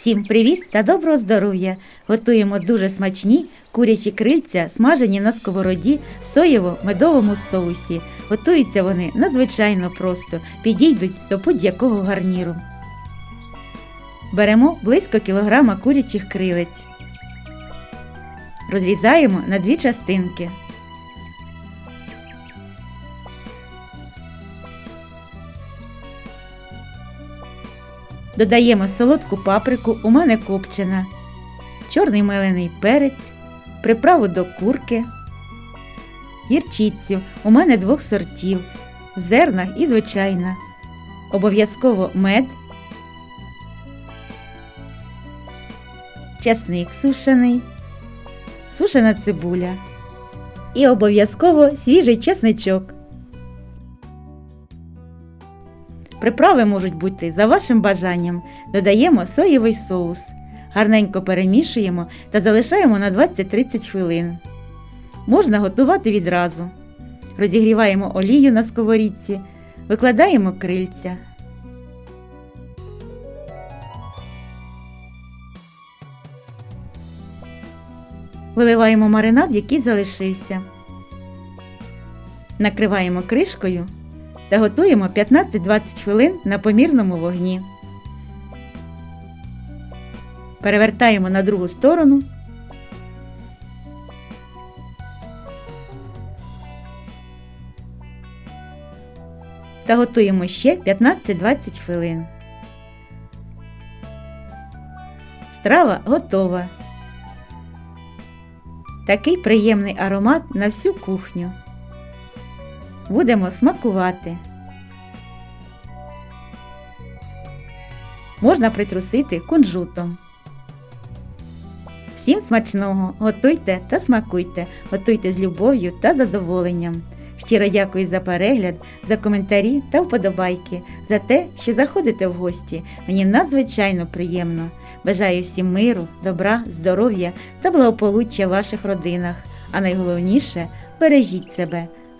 Всім привіт та доброго здоров'я! Готуємо дуже смачні курячі крильця, смажені на сковороді в соєво-медовому соусі. Готуються вони надзвичайно просто, підійдуть до будь-якого гарніру. Беремо близько кілограма курячих крилець. Розрізаємо на дві частинки. Додаємо солодку паприку, у мене копчена, чорний мелений перець, приправу до курки, гірчицю, у мене двох сортів, в зернах і звичайна. Обов'язково мед, часник сушений, сушена цибуля і обов'язково свіжий чесничок. Приправи можуть бути за вашим бажанням. Додаємо соєвий соус. Гарненько перемішуємо та залишаємо на 20-30 хвилин. Можна готувати відразу. Розігріваємо олію на сковорідці, викладаємо крильця. Виливаємо маринад, який залишився. Накриваємо кришкою та готуємо 15-20 хвилин на помірному вогні. Перевертаємо на другу сторону. Та готуємо ще 15-20 хвилин. Страва готова. Такий приємний аромат на всю кухню. Будемо смакувати. Можна притрусити кунжутом. Всім смачного! Готуйте та смакуйте, готуйте з любов'ю та задоволенням. Щиро дякую за перегляд, за коментарі та вподобайки, за те, що заходите в гості. Мені надзвичайно приємно. Бажаю всім миру, добра, здоров'я та благополуччя в ваших родинах. А найголовніше бережіть себе.